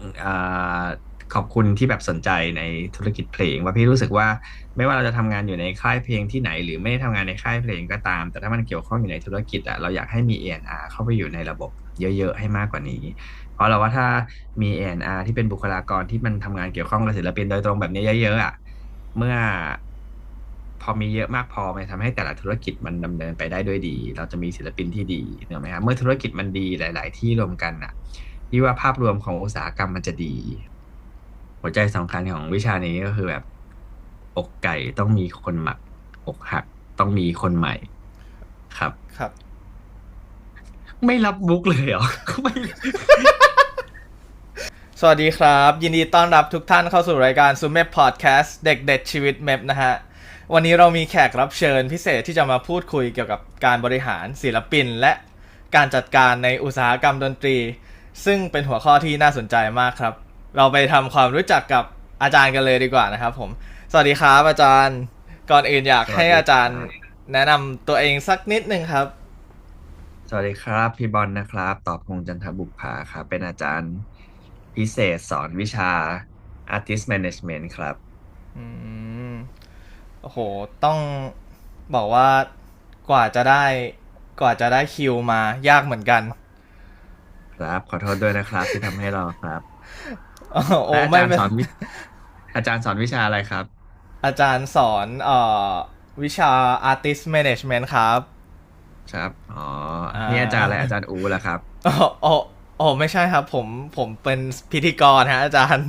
อขอบคุณที่แบบสนใจในธุรกิจเพลง ว่าพี่รู้สึกว่าไม่ว่าเราจะทำงานอยู่ในค่ายเพลงที่ไหน หรือไม่ได้ทำงานในค่ายเพลงก็ตาม แต่ถ้ามันเกี่ยวข้องอยู่ในธุรกิจอะเราอยากให้มี A&R เข้าไปอยู่ในระบบเยอะ ๆ ให้มากกว่านี้ เพราะเราว่าถ้ามี A&R ที่เป็นบุคลากรที่มันทำงานเกี่ยวข้องกับศิลปินโดยตรงแบบนี้เยอะๆอะเมื่อพอมีเยอะมากพอมันทำให้แต่ละธุรกิจมันดำเนินไปได้ด้วยดี เราจะมีศิลปินที่ดีเนกอะไหมครับเมื่อธุรกิจมันดีหลาย ๆ ที่รวมกันอะ พี่ว่าภาพรวมของอุตสาหกรรมมันจะดี หัวใจสำคัญของวิชานี้ก็คือแบบอกไก่ต้องมีคนหมัก อกหักต้องมีคนใหม่ ครับครับ ไม่รับมุกเลยเหรอไม่สวัสดีครับ ยินดีต้อนรับทุกท่านเข้าสู่รายการซูเม p พอดแคสต์เด็กเด็ดชีวิตเม p นะฮะ วันนี้เรามีแขกรับเชิญพิเศษที่จะมาพูดคุยเกี่ยวกับการบริหารศิลปิน และการจัดการในอุตสาหกรรมดนตรี ซึ่งเป็นหัวข้อที่น่าสนใจมากครับ เราไปทำความรู้จักกับอาจารย์กันเลยดีกว่านะครับ ผม สวัสดีครับอาจารย์ ก่อนอื่นอยากให้อาจารย์ แนะนำตัวเองสักนิดนึงครับ สวัสดีครับพี่บอลนะครับ ตอบพงษ์จันทบุปผาครับ เป็นอาจารย์พิเศษสอนวิชา Artist Management ครับ อืม โอ้โห ต้องบอกว่ากว่าจะได้ กว่าจะได้คิวมายากเหมือนกัน ครับ ขอโทษด้วยนะครับ ที่ทำให้เราครับโอ้โอ้และอาไม่จารย์ไม่สอนวิอาจารย์สอนวิชาอะไรครับ อาจารย์สอนเอ่อวิชา artist management ครับ ครับ อ๋อ อ่านี่อาจารย์อะไรอาจารย์อูเหรอครับ โอ้โอ้โอ้ไม่ใช่ครับ ผมผมเป็นพิธีกรฮะ อาจารย์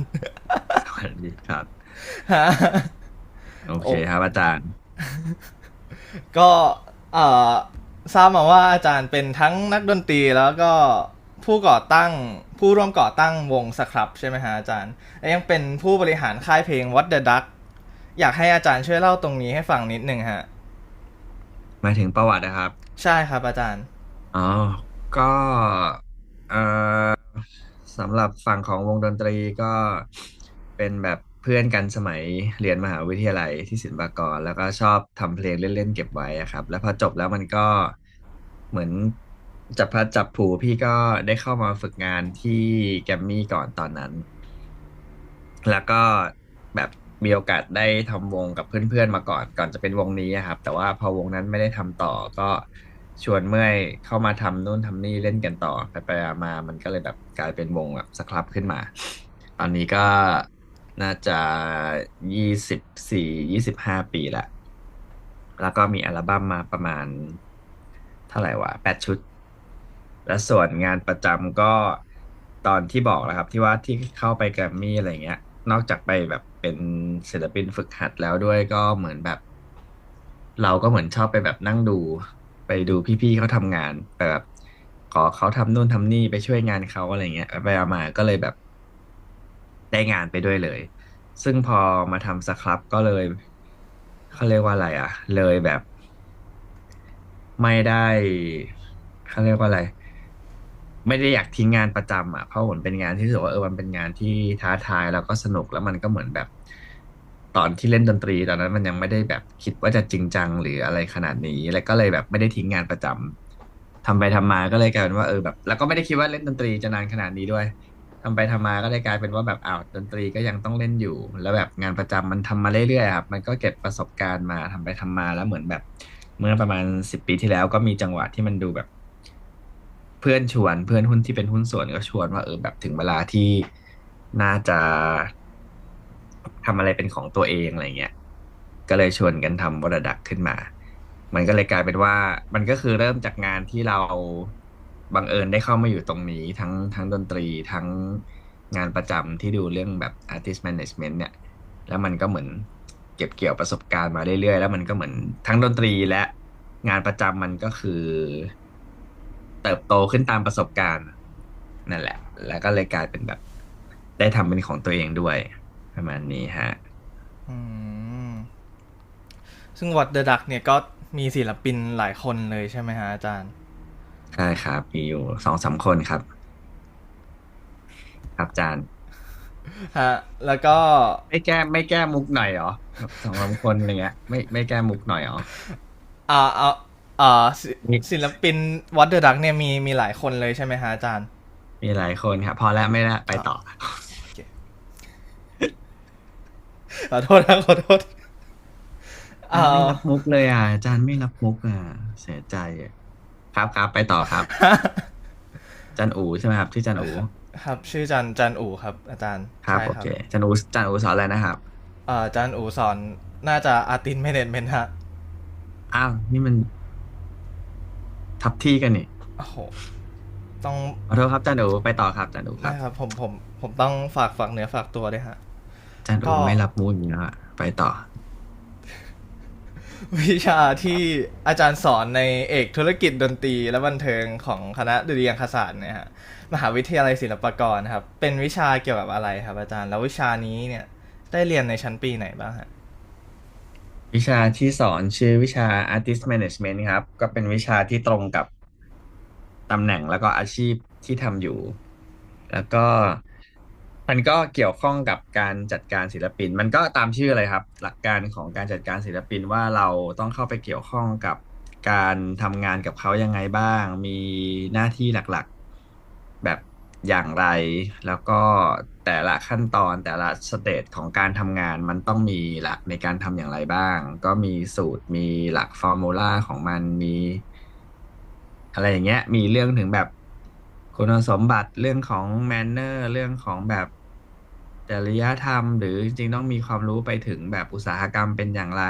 สวัสดีครับ ฮะ โอเคครับอาจารย์ ก็เอ่อทราบมาว่าอาจารย์เป็นทั้งนักดนตรีแล้วก็ ผู้ก่อตั้งผู้ร่วมก่อตั้งวงสครับใช่ไหมฮะอาจารย์และยังเป็นผู้บริหารค่ายเพลง What the Duck อยากให้อาจารย์ช่วยเล่าตรงนี้ให้ฟังนิดนึงฮะหมายถึงประวัตินะครับ ใช่ครับอาจารย์อ๋อก็เอ่อสำหรับฝั่งของวงดนตรีก็เป็นแบบเพื่อนกันสมัยเรียนมหาวิทยาลัยที่ศิลปากร แล้วก็ชอบทำเพลงเล่นๆเก็บไว้อะครับ แล้วพอจบแล้วมันก็เหมือน จับพลัดจับผลูพี่ก็ได้เข้ามาฝึกงานที่แกมมี่ก่อนตอนนั้น แล้วก็แบบมีโอกาสได้ทำวงกับเพื่อนๆมาก่อนก่อนจะเป็นวงนี้ครับ แต่ว่าพอวงนั้นไม่ได้ทำต่อก็ชวนเมื่อยเข้ามาทำนู่นทำนี่เล่นกันต่อไปไปมามันก็เลยแบบกลายเป็นวงแบบสครับขึ้นมา ตอนนี้ก็น่าจะยี่สิบสี่ยี่สิบห้าปีละแล้วก็มีอัลบั้มมาประมาณ เท่าไหร่วะแปดชุด และส่วนงานประจำก็ตอนที่บอกแล้วครับ ที่ว่าที่เข้าไปแกรมมี่อะไรเงี้ย นอกจากไปแบบเป็นศิลปินฝึกหัดแล้วด้วยก็เหมือนแบบ เราก็เหมือนชอบไปแบบนั่งดู ไปดูพี่ๆเขาทำงานแบบขอเขาทำนู่นทำนี่ไปช่วยงานเขาอะไรเงี้ยไปๆมาก็เลยแบบ ได้งานไปด้วยเลย ซึ่งพอมาทำสครับก็เลยเขาเรียกว่าอะไรอะเลยแบบ ไม่ได้เขาเรียกว่าอะไร ไม่ได้อยากทิ้งงานประจำอะเพราะเหมือนเป็นงานที่รู้สึกว่าเออมันเป็นงานที่ท้าทายแล้วก็สนุกแล้วมันก็เหมือนแบบ ตอนที่เล่นดนตรีตอนนั้นมันยังไม่ได้แบบคิดว่าจะจริงจังหรืออะไรขนาดนี้ แล้วก็เลยแบบไม่ได้ทิ้งงานประจำทำไปทำมาก็เลยกลายเป็นว่าเออแบบ แล้วก็ไม่ได้คิดว่าเล่นดนตรีจะนานขนาดนี้ด้วยทำไปทำมาก็เลยกลายเป็นว่าแบบอ้าวดนตรีก็ยังต้องเล่นอยู่ แล้วแบบงานประจำมันทำมาเรื่อยๆครับมันก็เก็บประสบการณ์มาทำไปทำมาแล้วเหมือนแบบ เมื่อประมาณสิบปีที่แล้วก็มีจังหวะที่มันดูแบบ เพื่อนชวนเพื่อนหุ้นที่เป็นหุ้นส่วนก็ชวนว่าเออแบบถึงเวลาที่น่าจะทำอะไรเป็นของตัวเองอะไรเงี้ย ก็เลยชวนกันทำวรดักขึ้นมา มันก็เลยกลายเป็นว่า มันก็คือเริ่มจากงานที่เราบังเอิญได้เข้ามาอยู่ตรงนี้ ทั้งทั้งดนตรีทั้งงานประจำที่ดูเรื่องแบบ artist management เนี่ย แล้วมันก็เหมือนเก็บเกี่ยวประสบการณ์มาเรื่อยๆ แล้วมันก็เหมือนทั้งดนตรีและงานประจำมันก็คือ เติบโตขึ้นตามประสบการณ์ นั่นแหละ แล้วก็เลยกลายเป็นแบบ ได้ทำเป็นของตัวเองด้วย ประมาณนี้ฮะอืมซึ่ง What the Duck เนี่ยก็มีศิลปินหลายคนเลยใช่ไหมฮะอาจารย์ ใช่ครับมีอยู่สองสามคนครับ ครับอาจารย์ ฮะ แล้วก็ไม่แก้ไม่แก้มุกหน่อยเหรอสองสามคนอะไรเงี้ยไม่ไม่แก้มุกหน่อยเหรอ อ่าเอา เอ่อศิลปินวอดเดอร์ดักเนี่ยมีมีหลายคนเลยใช่ไหมฮะอาจารย์ มีหลายคนครับพอแล้วไม่ละไปต่อ ขอโทษนะขอโทษอ่ไม่รับมุกเลยอะอาจารย์ไม่รับมุกอะเสียใจอะครับครับไปต่อครับ จันอูใช่ไหมครับที่อจันอูครับชื่อจันจันอูครับ อาจารย์ครับโอเคจันอูจันอูสอนอะไรนะครับอ่อจันอูสอนน่าจะอาร์ตินเมเนจเมนฮะ อ้าวนี่มัน ทับที่กันนี่โอ้โหต้องขอโทษครับอาจารย์อูไปต่อครับอาจารย์อูครัได้บครับ ผมผมผมต้องฝากฝากเนื้อฝากตัวด้วยฮะอาจารย์ก็อูไม่รับมุกอย่างนี้แล้วอะไปต่อ วิชาที่อาจารย์สอนในเอกธุรกิจดนตรีและบันเทิงของคณะดุริยางคศาสตร์เนี่ยฮะมหาวิทยาลัยศิลปากรครับ เป็นวิชาเกี่ยวกับอะไรครับอาจารย์แล้ววิชานี้เนี่ยได้เรียนในชั้นปีไหนบ้างฮะ วิชาที่สอนชื่อวิชา Artist Management ครับ ก็เป็นวิชาที่ตรงกับตำแหน่งแล้วก็อาชีพที่ทำอยู่ แล้วก็มันก็เกี่ยวข้องกับการจัดการศิลปิน มันก็ตามชื่อเลยครับ หลักการของการจัดการศิลปินว่าเราต้องเข้าไปเกี่ยวข้องกับการทำงานกับเขายังไงบ้าง มีหน้าที่หลักๆ แบบ อย่างไร แล้วก็แต่ละขั้นตอนแต่ละสเตจของการทำงานมันต้องมีหลักในการทำอย่างไรบ้าง ก็มีสูตรมีหลักฟอร์มูลาของมันมี อะไรอย่างเงี้ย มีเรื่องถึงแบบคุณสมบัติเรื่องของแมนเนอร์เรื่องของแบบจริยธรรม หรือจริงต้องมีความรู้ไปถึงแบบอุตสาหกรรมเป็นอย่างไร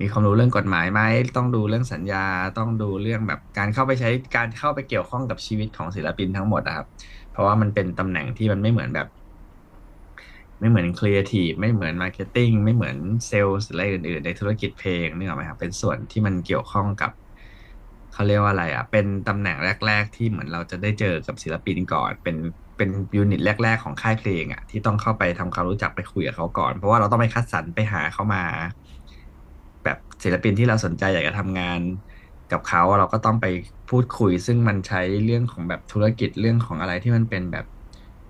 มีความรู้เรื่องกฎหมายไหมต้องดูเรื่องสัญญาต้องดูเรื่องแบบการเข้าไปใช้การเข้าไปเกี่ยวข้องกับชีวิตของศิลปินทั้งหมดนะครับ เพราะว่ามันเป็นตำแหน่งที่มันไม่เหมือนแบบ ไม่เหมือนครีเอทีฟไม่เหมือนมาร์เก็ตติ้งไม่เหมือนเซลล์อะไรอื่น ๆ ในธุรกิจเพลงนึกออกไหมครับเป็นส่วนที่มันเกี่ยวข้องกับเขาเรียกว่าอะไรอะเป็นตำแหน่งแรก ๆ ที่เหมือนเราจะได้เจอกับศิลปินก่อนเป็นเป็นยูนิตแรก ๆ ของค่ายเพลงอะที่ต้องเข้าไปทำความรู้จักไปคุยกับเขาก่อน เพราะว่าเราต้องไปคัดสรรไปหาเขามา แบบศิลปินที่เราสนใจอยากจะทำงานกับเขาเราก็ต้องไปพูดคุย ซึ่งมันใช้เรื่องของแบบธุรกิจเรื่องของอะไรที่มันเป็นแบบ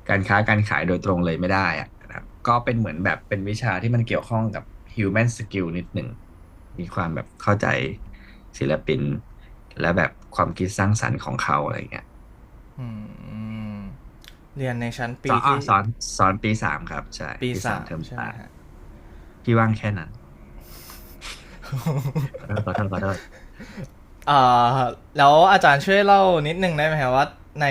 การค้าการขายโดยตรงเลยไม่ได้อะนะครับก็เป็นเหมือนแบบเป็นวิชาที่มันเกี่ยวข้องกับ human skill นิดหนึ่งมีความแบบเข้าใจศิลปิน และแบบความคิดสร้างสรรค์ของเขาอะไรเงี้ยอืมเรียนในชั้นปีสอนอะที่สอนสอนปีสามครับ ใช่ ปีสามเทอมใช่ไหมสามฮะพี่ว่างแค่นั้น ขอโทษขอโทษอ่าแล้วอาจารย์ช่วยเล่านิดนึงได้ไหมครับว่าใน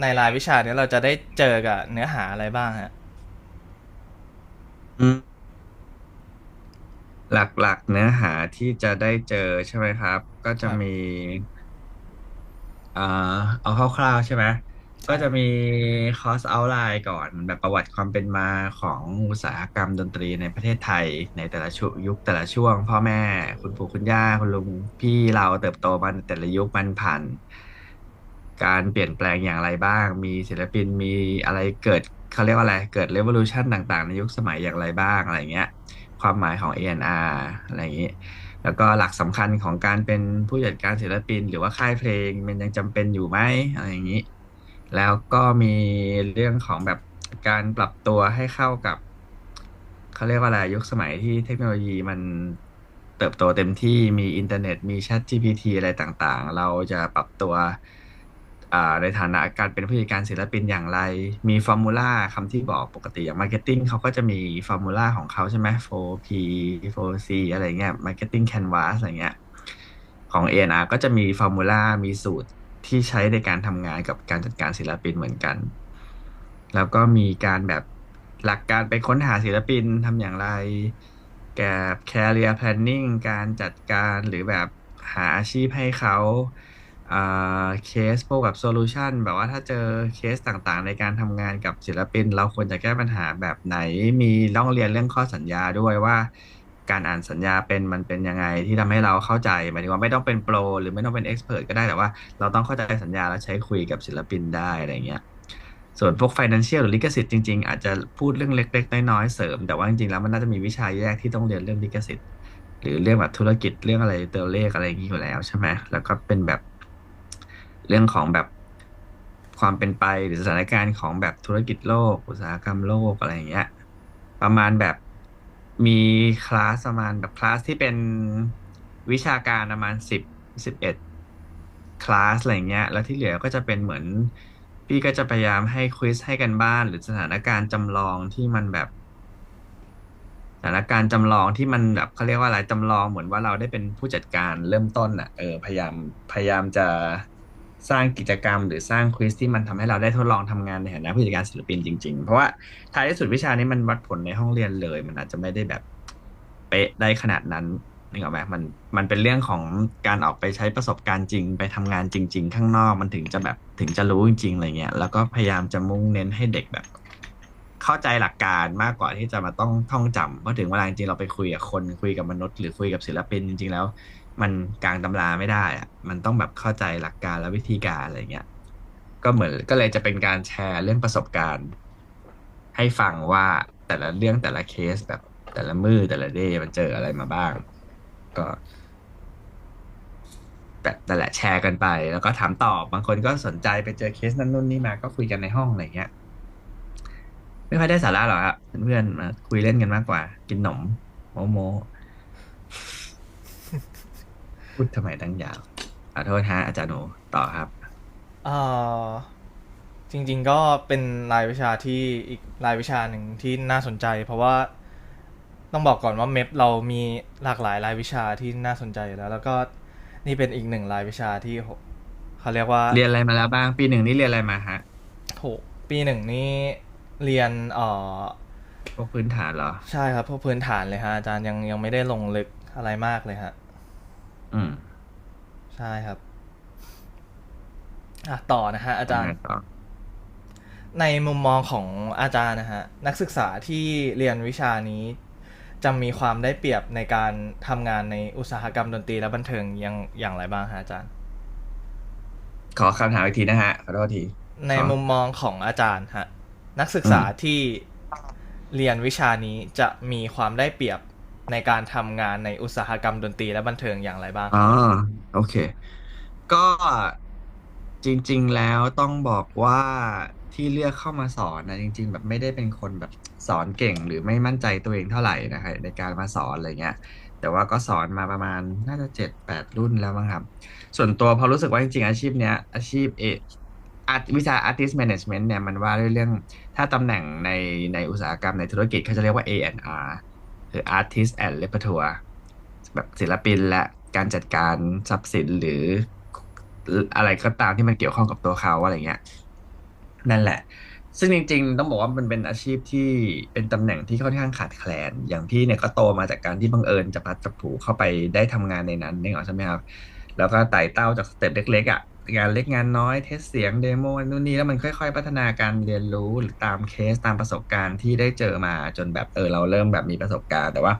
ในรายวิชาเนี้ยเราจะได้เจอกับเนื้อหาอะไรบ้างฮะอืมหลักๆ เนื้อหาที่จะได้เจอใช่ไหมครับ ก็จะครับมี อ่าเอาคร่าวๆใช่ไหม ก็จะมีคอร์สเอาไลน์ก่อนแบบประวัติความเป็นมาของอุตสาหกรรมดนตรีในประเทศไทย ในแต่ละช่วงยุคแต่ละช่วง พ่อแม่ คุณปู่คุณย่าคุณลุงพี่เราเติบโตมาในแต่ละยุคมันผ่าน การเปลี่ยนแปลงอย่างไรบ้าง มีศิลปินมีอะไรเกิดเขาเรียกว่าอะไร เกิด revolution ต่างๆ ในยุคสมัยอย่างไรบ้างอะไรเงี้ย ความหมายของ A&R อะไรอย่างนี้แล้วก็หลักสำคัญของการเป็นผู้จัดการศิลปิน หรือว่าค่ายเพลง มันยังจำเป็นอยู่ไหมอะไรอย่างนี้ แล้วก็มีเรื่องของแบบการปรับตัวให้เข้ากับเขาเรียกว่าอะไรยุคสมัยที่เทคโนโลยีมันเติบโตเต็มที่มีอินเทอร์เน็ตมี Chat GPT อะไรต่างๆ เราจะปรับตัวในฐานะการเป็นผู้จัดการศิลปินอย่างไร มีฟอร์มูลาคำที่บอกปกติอย่างมาร์เก็ตติ้งเขาก็จะมีฟอร์มูลาของเขาใช่ไหม 4P 4C อะไรเงี้ย Marketing Canvas อะไรเงี้ยของ A&R ก็จะมีฟอร์มูลามีสูตร ที่ใช้ในการทำงานกับการจัดการศิลปินเหมือนกัน แล้วก็มีการแบบหลักการไปค้นหาศิลปินทำอย่างไร แก career planning การจัดการหรือแบบหาอาชีพให้เขาเคสพวกแบบโซลูชันแบบว่าถ้าเจอเคสต่างๆ ในการทำงานกับศิลปิน เราควรจะแก้ปัญหาแบบไหนมีต้องเรียนเรื่องข้อสัญญาด้วยว่า การอ่านสัญญาเป็นมันเป็นยังไงที่ทำให้เราเข้าใจหมายถึงว่าไม่ต้องเป็นโปรหรือไม่ต้องเป็นเอ็กซ์เพรสก็ได้แต่ว่าเราต้องเข้าใจสัญญาแล้วใช้คุยกับศิลปินได้อะไรเงี้ยส่วนพวก financial หรือลิขสิทธิ์จริงๆ อาจจะพูดเรื่องเล็กๆ น้อยๆ เสริม แต่ว่าจริงๆ แล้วมันน่าจะมีวิชาแยกที่ต้องเรียนเรื่องลิขสิทธิ์ หรือเรื่องแบบธุรกิจเรื่องอะไรตัวเลขอะไรอย่างนี้อยู่แล้วใช่ไหมแล้วก็เป็นแบบเรื่องของแบบความเป็นไปหรือสถานการณ์ของแบบธุรกิจโลก อุตสาหกรรมโลกอะไรอย่างเงี้ยประมาณแบบ มีคลาสประมาณแบบคลาสที่เป็นวิชาการประมาณสิบสิบเอ็ดคลาสอะไรเงี้ย แล้วที่เหลือก็จะเป็นเหมือน พี่ก็จะพยายามให้ควิสให้กันบ้าน หรือสถานการณ์จำลองที่มันแบบ สถานการณ์จำลองที่มันแบบเขาเรียกว่าอะไรจำลองเหมือนว่าเราได้เป็นผู้จัดการเริ่มต้นอะ เออพยายามพยายามจะ สร้างกิจกรรม หรือสร้างควิสที่มันทำให้เราได้ทดลองทำงานในฐานะผู้จัดการศิลปินจริงๆ เพราะว่าท้ายที่สุดวิชานี้มันวัดผลในห้องเรียนเลย มันอาจจะไม่ได้แบบเป๊ะได้ขนาดนั้นนึกออกไหมมันมันเป็นเรื่องของการออกไปใช้ประสบการณ์จริง ไปทำงานจริง ๆ ข้างนอกมันถึงจะแบบถึงจะรู้จริงๆอะไรเงี้ยแล้วก็พยายามจะมุ่งเน้นให้เด็กแบบ เข้าใจหลักการมากกว่าที่จะมาต้องท่องจำเพราะถึงเวลาจริงเราไปคุยกับคนคุยกับมนุษย์หรือคุยกับศิลปินจริง ๆ แล้ว มันกลางตำราไม่ได้อะมันต้องแบบเข้าใจหลักการและวิธีการอะไรเงี้ย ก็เหมือนก็เลยจะเป็นการแชร์เรื่องประสบการณ์ ให้ฟังว่าแต่ละเรื่องแต่ละเคสแบบแต่ละมือแต่ละเดย์มันเจออะไรมาบ้าง ก็แต่แต่แหละแชร์กันไป แล้วก็ถามตอบบางคนก็สนใจไปเจอเคสนั้นนู่นนี่มาก็คุยกันในห้องอะไรเงี้ยไม่ค่อยได้สาระหรอกครับเพื่อนๆมาคุยเล่นกันมากกว่า กินหนมโมโม พูดทำไมตั้งยาวขอโทษฮะอาจารย์หนูต่อครับ เอ่อจริง ๆ ก็เป็นรายวิชาที่อีกรายวิชาหนึ่งที่น่าสนใจ เพราะว่าต้องบอกก่อนว่าเมฟเรามีหลากหลายรายวิชาที่น่าสนใจอยู่แล้ว แล้วก็นี่เป็นอีกหนึ่งรายวิชาที่โหเขาเรียกว่า เรียนอะไรมาแล้วบ้าง ปีหนึ่งนี่เรียนอะไรมาฮะโหปีหนึ่งนี่เรียนเอ่อพวกพื้นฐานเหรอ ใช่ครับพวกพื้นฐานเลยฮะอาจารย์ยังยังไม่ได้ลงลึกอะไรมากเลยฮะ อืม ใช่ครับ อะต่อนะฮะ อาจารย์ต่อในมุมมองของอาจารย์นะฮะ นักศึกษาที่เรียนวิชานี้จะมีความได้เปรียบในการทำงานในอุตสาหกรรมดนตรีและบันเทิงอย่างอย่างไรบ้างฮะอาจารย์ ขอคำถามอีกทีนะฮะขอโทษที ในครับมุมมองของอาจารย์ฮะ นักศึกษาที่เรียนวิชานี้จะมีความได้เปรียบ ในการทำงานในอุตสาหกรรมดนตรีและบันเทิงอย่างไรบ้างอ๋อโอเค ก็จริง ๆ แล้วต้องบอกว่าที่เลือกเข้ามาสอนนะจริง ๆ แบบไม่ได้เป็นคนแบบสอนเก่งหรือไม่มั่นใจตัวเองเท่าไหร่นะครับในการมาสอนอะไรเงี้ย แต่ว่าก็สอนมาประมาณน่าจะเจ็ดแปดรุ่นแล้วมั้งครับ ส่วนตัวพอรู้สึกว่าจริง ๆ อาชีพเนี้ยอาชีพเออาร์วิชา artist management เนี่ยมันว่าด้วยเรื่องถ้าตำแหน่งในในอุตสาหกรรมในธุรกิจเขาจะเรียกว่า A&R คือ artist and repertoire แบบศิลปินและการจัดการทรัพย์สินหรืออะไรก็ตามที่มันเกี่ยวข้องกับตัวเขาอะไรเงี้ย นั่นแหละ ซึ่งจริง ๆ ต้องบอกว่ามันเป็นอาชีพที่เป็นตำแหน่งที่ค่อนข้างขาดแคลน อย่างพี่เนี่ยก็โตมาจากการที่บังเอิญจะพัดจับผูเข้าไปได้ทำงานในนั้นนี่หรอใช่ไหมครับ แล้วก็ไต่เต้าจากสเต็ปเล็กๆอะ งานเล็กงานน้อยเทสเสียงเดโมนู่นนี่แล้วมันค่อย ๆ พัฒนาการเรียนรู้หรือตามเคสตามประสบการณ์ที่ได้เจอมาจนแบบเออเราเริ่มแบบมีประสบการณ์แต่ว่า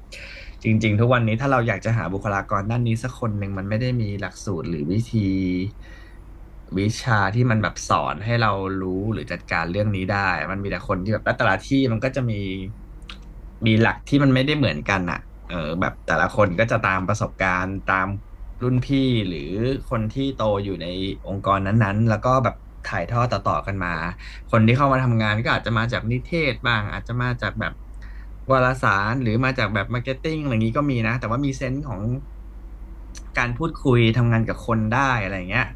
จริง ๆ ทุกวันนี้ถ้าเราอยากจะหาบุคลากรด้านนี้สักคนหนึ่งมันไม่ได้มีหลักสูตรหรือวิธีวิชาที่มันแบบสอนให้เรารู้หรือจัดการเรื่องนี้ได้ มันมีแต่คนที่แบบแต่ละที่มันก็จะมีมีหลักที่มันไม่ได้เหมือนกันอะเออแบบแต่ละคนก็จะตามประสบการณ์ตาม รุ่นพี่หรือคนที่โตอยู่ในองค์กรนั้นๆ แล้วก็แบบถ่ายทอดต่อๆกันมา คนที่เข้ามาทำงานก็อาจจะมาจากนิเทศบ้าง อาจจะมาจากแบบวารสารหรือมาจากแบบมาร์เก็ตติ้งอะไรอย่างนี้ก็มีนะ แต่ว่ามีเซนส์ของการพูดคุยทำงานกับคนได้อะไรเงี้ย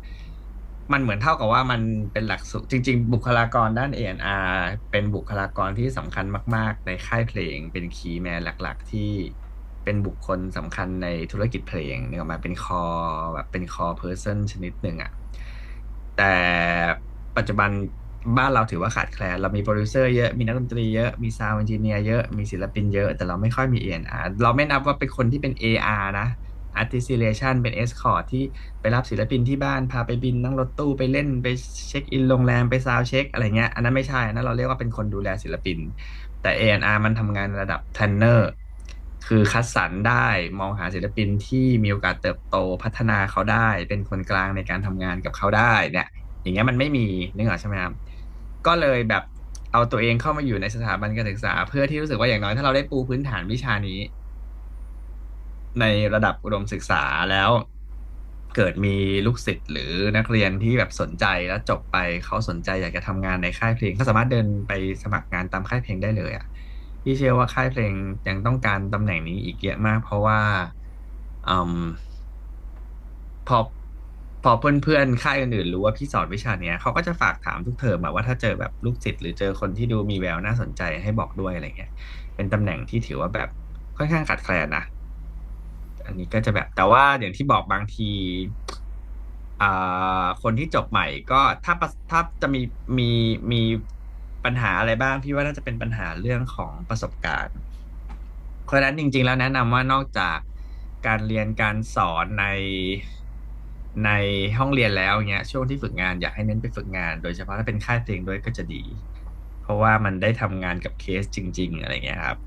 มันเหมือนเท่ากับว่ามันเป็นหลักสูตรจริง ๆ บุคลากรด้าน A&R เป็นบุคลากรที่สำคัญมาก ๆ ในค่ายเพลงเป็นคีย์แมนหลัก ๆ ที่ เป็นบุคคลสำคัญในธุรกิจเพลงเนี่ยออกมาเป็นคอแบบเป็นคอเพอร์เซนชนิดหนึ่งอะแต่ปัจจุบันบ้านเราถือว่าขาดแคลน เรามีโปรดิวเซอร์เยอะ มีนักดนตรีเยอะ มีซาวด์เอนจิเนียร์เยอะ มีศิลปินเยอะ แต่เราไม่ค่อยมี A&R เราไม่นับว่าเป็นคนที่เป็น AR นะ Artist Relation เป็น Escort ที่ไปรับศิลปินที่บ้าน พาไปบินนั่งรถตู้ไปเล่นไปเช็คอินโรงแรมไปซาวเช็คอะไรเงี้ย อันนั้นไม่ใช่นะเราเรียกว่าเป็นคนดูแลศิลปิน แต่ A&R มันทำงานระดับ Planner คือคัดสรรได้มองหาศิลปินที่มีโอกาสเติบโตพัฒนาเขาได้ เป็นคนกลางในการทำงานกับเขาได้เนี่ย อย่างเงี้ยมันไม่มีนึกออกใช่ไหมครับก็เลยแบบเอาตัวเองเข้ามาอยู่ในสถาบันการศึกษา เพื่อที่รู้สึกว่าอย่างน้อยถ้าเราได้ปูพื้นฐานวิชานี้ ในระดับอุดมศึกษาแล้ว เกิดมีลูกศิษย์หรือนักเรียนที่แบบสนใจแล้วจบไปเขาสนใจอยากจะทำงานในค่ายเพลงเขาสามารถเดินไปสมัครงานตามค่ายเพลงได้เลยอะ พี่เชื่อว่าค่ายเพลงยังต้องการตำแหน่งนี้อีกเยอะมาก เพราะว่าอพอพอเพื่อนๆค่ายอื่นๆรู้ว่าพี่สอนวิชาเนี้ยเขาก็จะฝากถามทุกเทอมอะว่าถ้าเจอแบบลูกศิษย์หรือเจอคนที่ดูมีแววน่าสนใจให้บอกด้วยอะไรเงี้ย เป็นตำแหน่งที่ถือว่าแบบค่อนข้างขาดแคลนนะอันนี้ก็จะแบบ แต่ว่าอย่างที่บอกบางทีอ่าคนที่จบใหม่ก็ถ้าถ้าจะมีมีมี ปัญหาอะไรบ้างพี่ว่าน่าจะเป็นปัญหาเรื่องของประสบการณ์เพราะฉะนั้นจริง ๆ แล้วแนะนำว่านอกจากการเรียนการสอนในในห้องเรียนแล้วเงี้ยช่วงที่ฝึกงานอยากให้เน้นไปฝึกงาน โดยเฉพาะถ้าเป็นค่ายเพลงด้วยก็จะดี เพราะว่ามันได้ทำงานกับเคสจริง ๆ อะไรเงี้ยครับ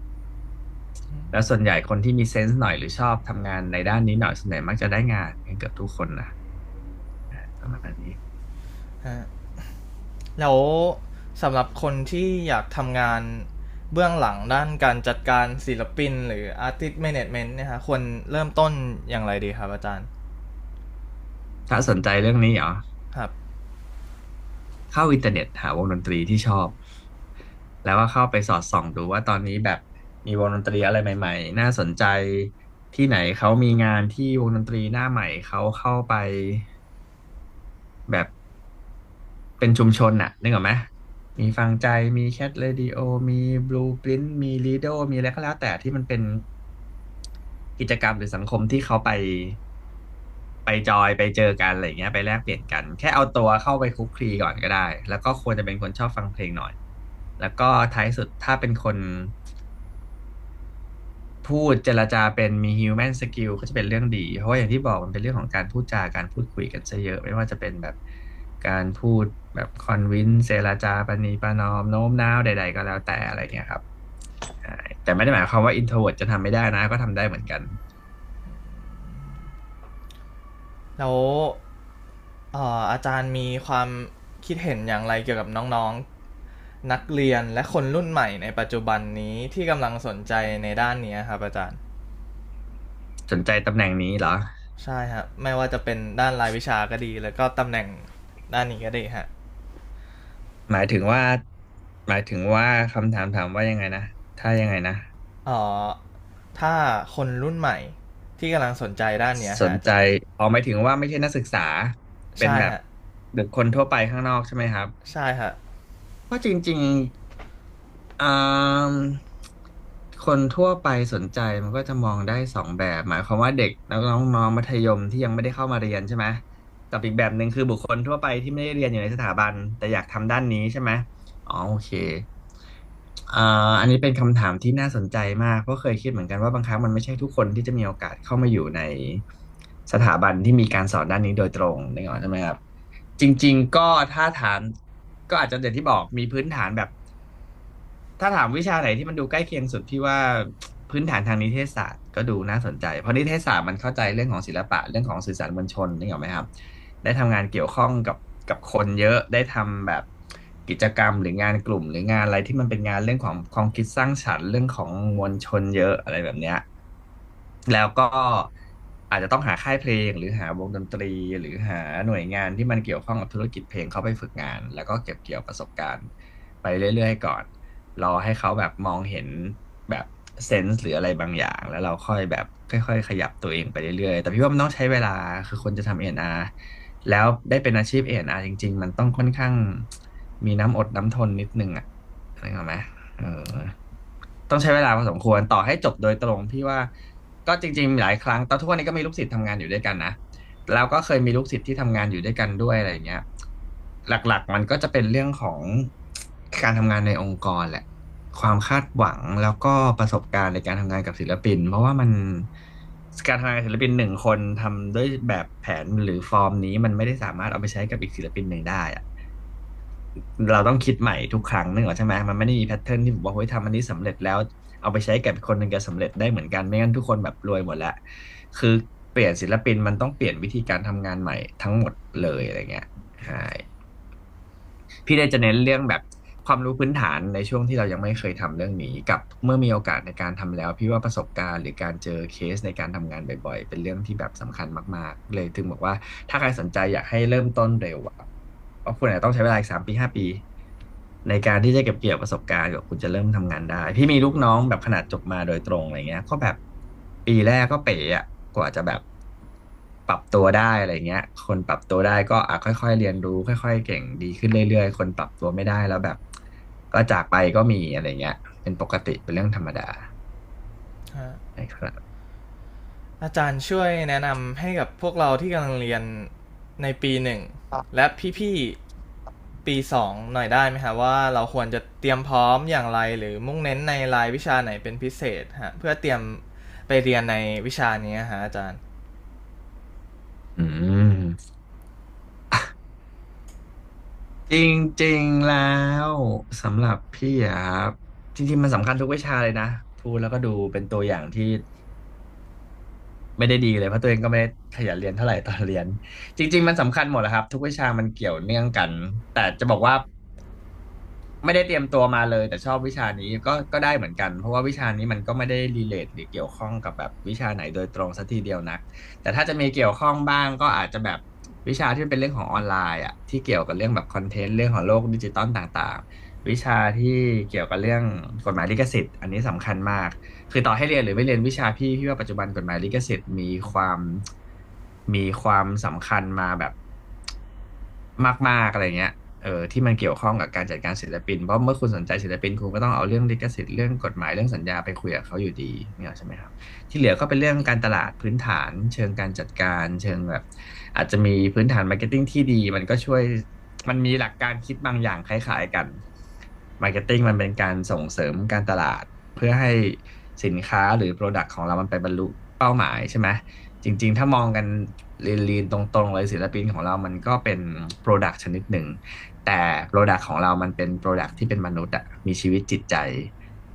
แล้วส่วนใหญ่คนที่มีเซนส์หน่อยหรือชอบทำงานในด้านนี้หน่อยส่วนใหญ่มักจะได้งานเกือบทุกคนนะประมาณนี้แล้ว สำหรับคนที่อยากทำงานเบื้องหลังด้านการจัดการศิลปิน หรือ Artist Management เนี่ยฮะควรเริ่มต้นอย่างไรดีครับอาจารย์ ถ้าสนใจเรื่องนี้เหรอ ครับ เข้าอินเทอร์เน็ตหาวงดนตรีที่ชอบ แล้วก็เข้าไปสอดส่องดูว่าตอนนี้แบบมีวงดนตรีอะไรใหม่ ๆ น่าสนใจที่ไหนเขามีงานที่วงดนตรีหน้าใหม่เขาเข้าไป แบบเป็นชุมชนน่ะนึกออกไหม มีฟังใจมีแคทเรดิโอมีบลูปรินมีลีโดมีอะไรก็แล้วแต่ที่มันเป็นกิจกรรมหรือสังคมที่เขาไป ไปจอยไปเจอกันอะไรเงี้ย ไปแลกเปลี่ยนกัน แค่เอาตัวเข้าไปคุกคลีก่อนก็ได้ แล้วก็ควรจะเป็นคนชอบฟังเพลงหน่อย แล้วก็ท้ายสุดถ้าเป็นคน พูดเจรจาเป็นมี human skill ก็จะเป็นเรื่องดี เพราะว่าอย่างที่บอกมันเป็นเรื่องของการพูดจาการพูดคุยกันซะเยอะ ไม่ว่าจะเป็นแบบ การพูดแบบคอนวินเจรจาปณีประนอมโน้มน้าวใด ๆ ก็แล้วแต่อะไรเงี้ยครับใช่แต่ไม่ได้หมายความว่า introvert จะทำไม่ได้นะก็ทำได้เหมือนกันแล้วเอ่ออาจารย์มีความคิดเห็นอย่างไรเกี่ยวกับน้องๆ นักเรียนและคนรุ่นใหม่ในปัจจุบันนี้ที่กำลังสนใจในด้านนี้ครับ อาจารย์ สนใจตำแหน่งนี้เหรอ ใช่ครับไม่ว่าจะเป็นด้านรายวิชาก็ดี แล้วก็ตำแหน่ง ด้านนี้ก็ดีฮะ หมายถึงว่า หมายถึงว่าคำถามถามว่ายังไงนะ ถ้ายังไงนะเอ่อถ้าคนรุ่นใหม่ที่กำลังสนใจด้านเนี้ยฮะสนใจอ๋อหมายถึงว่าไม่ใช่นักศึกษา เป็นใช่แบบฮะบุคคลทั่วไปข้างนอกใช่ไหมครับ ใช่ฮะเพราะจริงๆอ่าคนทั่วไปสนใจมันก็จะมองได้สองแบบ หมายความว่าเด็กน้องน้องมัธยมที่ยังไม่ได้เข้ามาเรียนใช่ไหม กับอีกแบบหนึ่งคือบุคคลทั่วไปที่ไม่ได้เรียนอยู่ในสถาบัน แต่อยากทำด้านนี้ใช่ไหมอ๋อโอเคอันนี้เป็นคำถามที่น่าสนใจมาก เพราะเคยคิดเหมือนกันว่าบางครั้งมันไม่ใช่ทุกคนที่จะมีโอกาสเข้ามาอยู่ในสถาบันที่มีการสอนด้านนี้โดยตรงนึกออกใช่ไหมครับ จริง ๆ ก็ถ้าถามก็อาจจะอย่างที่บอกมีพื้นฐานแบบ ถ้าถามวิชาไหนที่มันดูใกล้เคียงสุดพี่ว่าพื้นฐานทางนิเทศศาสตร์ก็ดูน่าสนใจ เพราะนิเทศศาสตร์มันเข้าใจเรื่องของศิลปะเรื่องของสื่อสารมวลชนนี่หรอไหมครับ ได้ทำงานเกี่ยวข้องกับกับคนเยอะได้ทำแบบกิจกรรมหรืองานกลุ่ม หรืองานอะไรที่มันเป็นงานเรื่องของความคิดสร้างสรรค์เรื่องของมวลชนเยอะอะไรแบบเนี้ยแล้วก็อาจจะต้องหาค่ายเพลง หรือหาวงดนตรี หรือหาหน่วยงานที่มันเกี่ยวข้องกับธุรกิจเพลงเข้าไปฝึกงาน แล้วก็เก็บเกี่ยวประสบการณ์ ไปเรื่อยๆก่อน รอให้เขาแบบมองเห็นแบบเซนส์หรืออะไรบางอย่าง แล้วเราค่อยแบบค่อย ๆ ขยับตัวเองไปเรื่อยๆ แต่พี่ว่ามันต้องใช้เวลาคือคนจะทำเอ็นอาร์ แล้วได้เป็นอาชีพเอ็นอาร์จริง ๆ มันต้องค่อนข้างมีน้ำอดน้ำทนนิดนึงอะนึกออกไหมเออ ต้องใช้เวลาพอสมควรต่อให้จบโดยตรงพี่ว่าก็จริง ๆ หลายครั้งตอนทุกวันนี้ก็มีลูกศิษย์ทำงานอยู่ด้วยกันนะแล้วก็เคยมีลูกศิษย์ที่ทำงานอยู่ด้วยกันด้วยอะไรอย่างเงี้ย หลักๆ มันก็จะเป็นเรื่องของการทำงานในองค์กรแหละ ความคาดหวังแล้วก็ประสบการณ์ในการทำงานกับศิลปิน เพราะว่ามัน การทำงานกับศิลปินหนึ่งคนทำด้วยแบบแผนหรือฟอร์มนี้มันไม่ได้สามารถเอาไปใช้กับอีกศิลปินหนึ่งได้อะเราต้องคิดใหม่ทุกครั้งนึกออกใช่ไหมมันไม่ได้มีแพทเทิร์นที่ผมบอกว่าเฮ้ยทำอันนี้สำเร็จแล้ว เอาไปใช้กับคนหนึ่งจะสำเร็จได้เหมือนกันไม่งั้นทุกคนแบบรวยหมดแล้วคือเปลี่ยนศิลปินมันต้องเปลี่ยนวิธีการทำงานใหม่ทั้งหมดเลยอะไรเงี้ยใช่พี่ได้จะเน้นเรื่องแบบ ความรู้พื้นฐานในช่วงที่เรายังไม่เคยทำเรื่องนี้ กับเมื่อมีโอกาสในการทำแล้ว พี่ว่าประสบการณ์หรือการเจอเคสในการทำงานบ่อย ๆ เป็นเรื่องที่แบบสำคัญมาก ๆ เลยถึงบอกว่าถ้าใครสนใจอยากให้เริ่มต้นเร็วอะเพราะคุณอาจจะต้องใช้เวลาอีกสามปีห้าปี ในการที่จะเก็บเกี่ยวประสบการณ์กับคุณจะเริ่มทำงานได้ พี่มีลูกน้องแบบขนาดจบมาโดยตรงอะไรเงี้ยก็แบบปีแรกก็เป๋อะกว่าจะแบบปรับตัวได้อะไรเงี้ย คนปรับตัวได้ก็อะค่อย ๆ เรียนรู้ ค่อย ๆ เก่งดีขึ้นเรื่อยๆ คนปรับตัวไม่ได้แล้วแบบ ก็จากไปก็มีอะไรเงี้ย เป็นปกติเป็นเรื่องธรรมดาฮะใช่ครับ อาจารย์ช่วยแนะนำให้กับพวกเราที่กำลังเรียนในปีหนึ่งและพี่ๆปีสองหน่อยได้ไหมครับว่าเราควรจะเตรียมพร้อมอย่างไร หรือมุ่งเน้นในรายวิชาไหนเป็นพิเศษฮะ เพื่อเตรียมไปเรียนในวิชานี้ฮะอาจารย์ อืม จริง ๆ แล้วสำหรับพี่อะครับ จริง ๆ มันสำคัญทุกวิชาเลยนะพูดแล้วก็ดูเป็นตัวอย่างที่ไม่ได้ดีเลยเพราะตัวเองก็ไม่ได้ขยันเรียนเท่าไหร่ตอนเรียน จริง ๆ มันสำคัญหมดแหละครับ ทุกวิชามันเกี่ยวเนื่องกัน แต่จะบอกว่า ไม่ได้เตรียมตัวมาเลย แต่ชอบวิชานี้ก็ก็ได้เหมือนกัน เพราะว่าวิชานี้มันก็ไม่ได้รีเลทหรือเกี่ยวข้องกับแบบวิชาไหนโดยตรงสักทีเดียวนัก แต่ถ้าจะมีเกี่ยวข้องบ้างก็อาจจะแบบ วิชาที่เป็นเรื่องของออนไลน์อะที่เกี่ยวกับเรื่องแบบคอนเทนต์เรื่องของโลกดิจิตอลต่างๆ วิชาที่เกี่ยวกับเรื่องกฎหมายลิขสิทธิ์ อันนี้สำคัญมาก คือต่อให้เรียนหรือไม่เรียนวิชาพี่พี่ว่าปัจจุบันกฎหมายลิขสิทธิ์มีความมีความสำคัญมาแบบมากๆอะไรเงี้ยเออที่มันเกี่ยวข้องกับการจัดการศิลปิน เพราะเมื่อคุณสนใจศิลปินคุณก็ต้องเอาเรื่องลิขสิทธิ์เรื่องกฎหมายเรื่องสัญญาไปคุยกับเขาอยู่ดีเนี่ยใช่ไหมครับ ที่เหลือก็เป็นเรื่องการตลาดพื้นฐาน เชิงการจัดการ เชิงแบบ อาจจะมีพื้นฐานมาร์เก็ตติ้งที่ดี มันก็ช่วยมันมีหลักการคิดบางอย่างคล้ายๆกันมาร์เก็ตติ้งมันเป็นการส่งเสริมการตลาด เพื่อให้สินค้าหรือโปรดักต์ของเรามันไปบรรลุเป้าหมายใช่ไหมจริง ๆ ถ้ามองกันลีนๆตรงๆเลยศิลปินของเรามันก็เป็นโปรดักต์ชนิดหนึ่ง แต่โปรดักต์ของเรามันเป็นโปรดักต์ที่เป็นมนุษย์อะมีชีวิตจิตใจ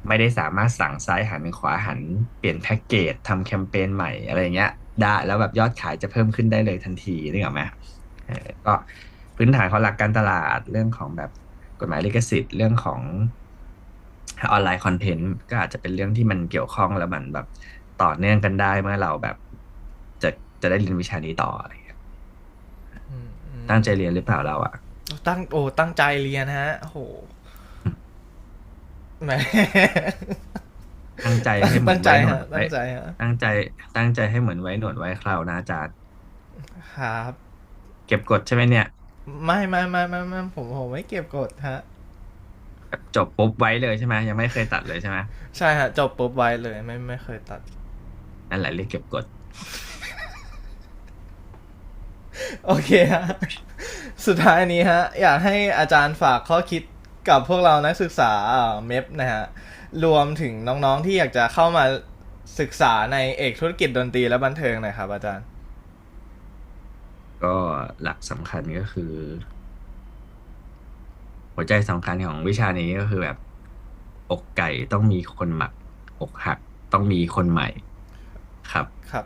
ไม่ได้สามารถสั่งซ้ายหันขวาหัน เปลี่ยนแพ็กเกจทำแคมเปญใหม่อะไรเงี้ย ได้ แล้วแบบยอดขายจะเพิ่มขึ้นได้เลยทันทีนึกออกไหมเออก็พื้นฐานของหลักการตลาดเรื่องของแบบกฎหมายลิขสิทธิ์เรื่องของออนไลน์คอนเทนต์ก็อาจจะเป็นเรื่องที่มันเกี่ยวข้องแล้วมันแบบต่อเนื่องกันได้เมื่อเราแบบจะจะได้เรียนวิชานี้ต่ออะไรเงี้ยอืมอืมตั้งใจเรียนหรือเปล่าเราอะตั้งโอ้ตั้งใจเรียนฮะโอ้โหแหม ตั้งใจให้เหมืตั้อนงใจไว้หนวฮะดตั้ไว้งใจฮะตั้งใจตั้งใจให้เหมือนไว้หนวดไว้เคราวนะอาจารย์ ครับ เก็บกดใช่ไหมเนี่ย ไม่ไม่ไม่ไม่ไม่ผมผมไม่เก็บกดฮะ จบปุ๊บไว้เลยใช่ไหมยังไม่เคยตัดเลยใช่ไหมใช่ฮะ จบปุ๊บไว้เลยไม่ไม่เคยตัด นั่นแหละเรียกเก็บกด โอเคฮะ สุดท้ายนี้ฮะ อยากให้อาจารย์ฝากข้อคิดกับพวกเรานักศึกษาเมฟนะฮะ รวมถึงน้องๆที่อยากจะเข้ามาศึกษาในเอกธุรกิจดนตรีและบันเทิงหน่อยครับ อาจารย์ ก็หลักสำคัญก็คือ หัวใจสำคัญของวิชานี้ก็คือแบบ อกไก่ต้องมีคนหมัก อกหักต้องมีคนใหม่ ครับครับ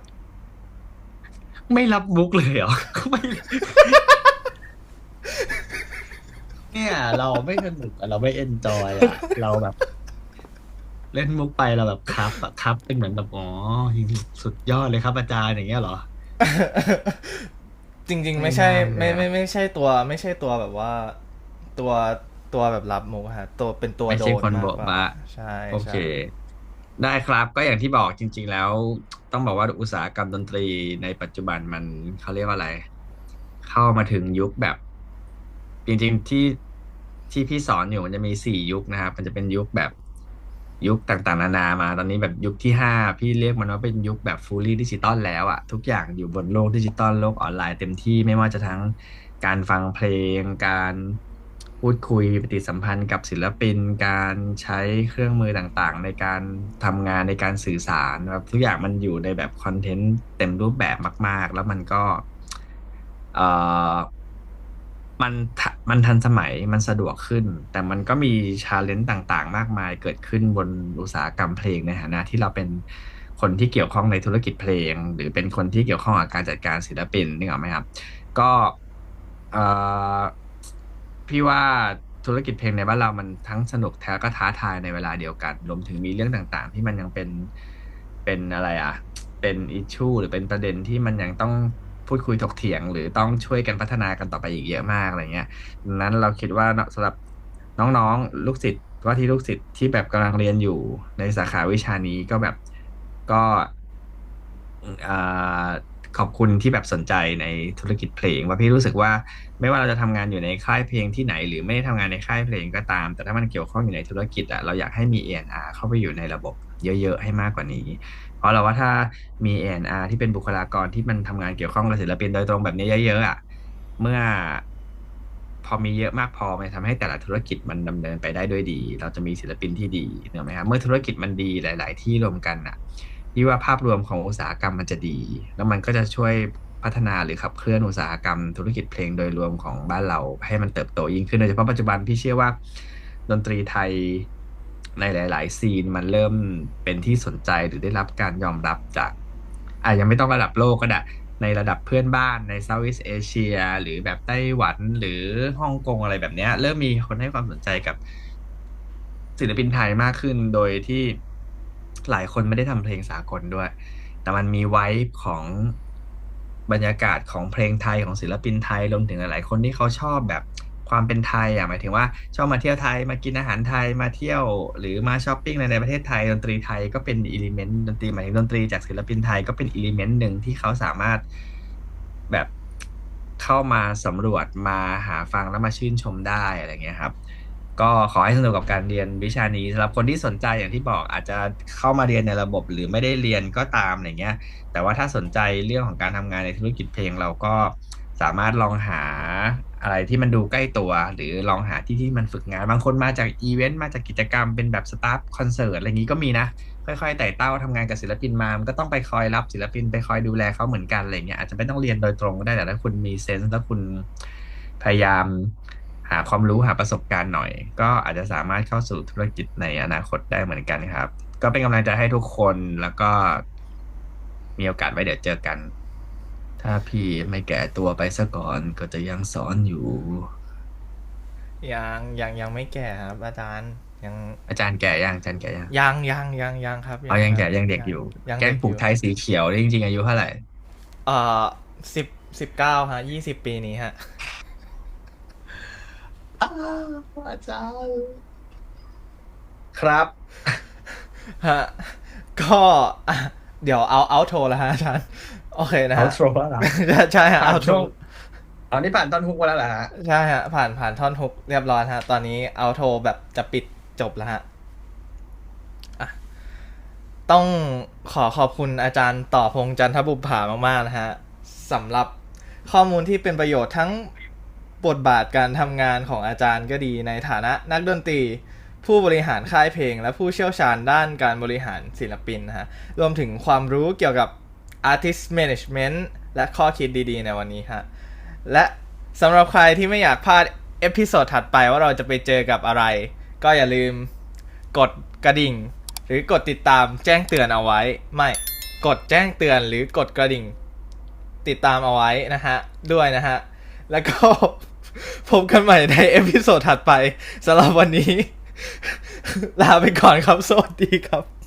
ไม่รับมุกเลยเหรอไม่เนี่ย เราไม่สนุกอะเราไม่เอนจอยอะเราแบบ เล่นมุกไปเราแบบครับอะครับเป็นเหมือนแบบอ๋อสุดยอดเลยครับอาจารย์อย่างเงี้ยเหรอ จริง ๆ ไม่ใช่ ไม่ไม่น่าเลยอะไม่ไม่ใช่ตัว ไม่ใช่ตัวแบบว่า ตัวตัวแบบรับมุกฮะตัวเป็นตัวไม่โดใช่นคนมากโบ๊ะกว่าบะใช่โอเคใช่ได้ครับก็อย่างที่บอกจริง ๆ แล้ว ต้องบอกว่าอุตสาหกรรมดนตรีในปัจจุบันมันเขาเรียกว่าอะไร เข้ามาถึงยุคแบบ จริง ๆที่ที่พี่สอนอยู่มันจะมีสี่ยุคนะครับ มันจะเป็นยุคแบบ ยุคต่างๆ นานามา ตอนนี้แบบยุคที่ห้าพี่เรียกมันว่าเป็นยุคแบบ fully ดิจิตอลแล้วอะทุกอย่างอยู่บนโลกดิจิตอลโลกออนไลน์เต็มที่ไม่ว่าจะทั้งการฟังเพลง การพูดคุยปฏิสัมพันธ์กับศิลปิน การใช้เครื่องมือต่างๆ ในการทำงานในการสื่อสารแบบทุกอย่างมันอยู่ในแบบคอนเทนต์เต็มรูปแบบมาก ๆ แล้วมันก็เอ่อ มันมันทันสมัยมันสะดวกขึ้น แต่มันก็มีชาเลนจ์ต่างๆ มากมายเกิดขึ้นบนอุตสาหกรรมเพลงในฐานะที่เราเป็นคนที่เกี่ยวข้องในธุรกิจเพลง หรือเป็นคนที่เกี่ยวข้องกับการจัดการศิลปินนึกออกไหมครับ ก็พี่ว่าธุรกิจเพลงในบ้านเรามันทั้งสนุกแท้ก็ท้าทายในเวลาเดียวกัน รวมถึงมีเรื่องต่างๆ ที่มันยังเป็นเป็นอะไรอะ เป็นอิชชูหรือเป็นประเด็นที่มันยังต้อง พูดคุยถกเถียง หรือต้องช่วยกันพัฒนากันต่อไปอีกเยอะมากอะไรเงี้ยนั้นเราคิดว่าสำหรับน้องๆลูกศิษย์ว่าที่ลูกศิษย์ที่แบบกำลังเรียนอยู่ในสาขาวิชานี้ก็แบบก็อ่าขอบคุณที่แบบสนใจในธุรกิจเพลง ว่าพี่รู้สึกว่าไม่ว่าเราจะทำงานอยู่ในค่ายเพลงที่ไหน หรือไม่ได้ทำงานในค่ายเพลงก็ตาม แต่ถ้ามันเกี่ยวข้องอยู่ในธุรกิจอะเราอยากให้มี A&R เข้าไปอยู่ในระบบเยอะๆให้มากกว่านี้ เพราะเราว่าถ้ามี A&R ที่เป็นบุคลากรที่มันทำงานเกี่ยวข้องกับศิลปินโดยตรงแบบนี้เยอะๆอะเมื่อพอมีเยอะมากพอมันทำให้แต่ละธุรกิจมันดำเนินไปได้ด้วยดี เราจะมีศิลปินที่ดีเนอะไหมครับเมื่อธุรกิจมันดีหลาย ๆ ที่รวมกันอะที่ว่าภาพรวมของอุตสาหกรรมมันจะดี แล้วมันก็จะช่วยพัฒนาหรือขับเคลื่อนอุตสาหกรรม ธุรกิจเพลงโดยรวมของบ้านเราให้มันเติบโตยิ่งขึ้นโดยเฉพาะปัจจุบันพี่เชื่อว่า ดนตรีไทย ในหลาย ๆ ซีนมันเริ่มเป็นที่สนใจหรือได้รับการยอมรับจากอะยังไม่ต้องระดับโลกก็ได้ในระดับเพื่อนบ้านในเซาท์อีสเอเชียหรือแบบไต้หวันหรือฮ่องกงอะไรแบบเนี้ยเริ่มมีคนให้ความสนใจกับศิลปินไทยมากขึ้นโดยที่หลายคนไม่ได้ทำเพลงสากลด้วย แต่มันมีไว้ของบรรยากาศของเพลงไทยของศิลปินไทยรวมถึงหลาย ๆ คนที่เขาชอบแบบ ความเป็นไทยอะหมายถึงว่าชอบมาเที่ยวไทยมากินอาหารไทยมาเที่ยวหรือมาช้อปปิ้งในในประเทศไทยดนตรีไทยก็เป็นอิเลเมนต์ดนตรีหมายถึงดนตรีจากศิลปินไทยก็เป็นอิเลเมนต์หนึ่งที่เขาสามารถแบบเข้ามาสำรวจมาหาฟังแล้วมาชื่นชมได้อะไรเงี้ยครับ ก็ขอให้สนุกกับการเรียนวิชานี้สำหรับคนที่สนใจอย่างที่บอกอาจจะเข้ามาเรียนในระบบหรือไม่ได้เรียนก็ตามอะไรเงี้ย แต่ว่าถ้าสนใจเรื่องของการทำงานในธุรกิจเพลงเราก็สามารถลองหา อะไรที่มันดูใกล้ตัว หรือลองหาที่ที่มันฝึกงาน บางคนมาจากอีเวนต์มาจากกิจกรรมเป็นแบบสตาฟคอนเสิร์ตอะไรอย่างนี้ก็มีนะ ค่อยๆไต่เต้าทำงานกับศิลปินมา มันก็ต้องไปคอยรับศิลปินไปคอยดูแลเขาเหมือนกันอะไรเงี้ยอาจจะไม่ต้องเรียนโดยตรงก็ได้แต่ถ้าคุณมีเซนส์แล้วคุณพยายามหาความรู้หาประสบการณ์หน่อย ก็อาจจะสามารถเข้าสู่ธุรกิจในอนาคตได้เหมือนกันครับ ก็เป็นกำลังใจให้ทุกคนแล้วก็มีโอกาสไว้เดี๋ยวเจอกัน ถ้าพี่ไม่แก่ตัวไปซะก่อนก็จะยังสอนอยู่ ยังยังยังไม่แก่ครับ อาจารย์ยังอาจารย์แก่ยังอาจารย์แก่ยังยังยังยังยังครับเอายังแก่ครับยังเด็กอยู่ยังแก้เด็งกปลูกไทยสีเขียวนี่จริงๆอายุเท่าไหร่เอ่อสิบสิบเก้าฮะยี่สิบปีนี้ฮะอาจารย์ครับฮะก็อะเดี๋ยวเอาเอาโทรแล้วฮะอาจารย์ โอเคนะเอาฮะโทรแล้วเหรอใช่ฮะผ่านเอาโทช่รวงเอานี่ผ่านต้นฮุกมาแล้วเหรอฮะใช่ฮะผ่านผ่านท่อนฮุกเรียบร้อยฮะ ตอนนี้เอาโทรแบบจะปิดจบแล้วฮะอะต้องขอขอบคุณอาจารย์ต่อพงษ์จันทบุปผามากๆนะฮะสำหรับข้อมูลที่เป็นประโยชน์ทั้งบทบาทการทำงานของอาจารย์ก็ดีในฐานะนักดนตรี ผู้บริหารค่ายเพลง และผู้เชี่ยวชาญด้านการบริหารศิลปินนะฮะรวมถึงความรู้เกี่ยวกับ artist management และข้อคิดดีๆ ในวันนี้ฮะ และสำหรับใครที่ไม่อยากพลาดเอพิโซดถัดไปว่าเราจะไปเจอกับอะไร ก็อย่าลืมกดกระดิ่ง หรือกดติดตามแจ้งเตือนเอาไว้ ไม่กดแจ้งเตือนหรือกดกระดิ่ง ติดตามเอาไว้นะฮะ ด้วยนะฮะ แล้วก็พบกันใหม่ในเอพิโซดถัดไปสำหรับวันนี้ ลาไปก่อนครับ สวัสดีครับ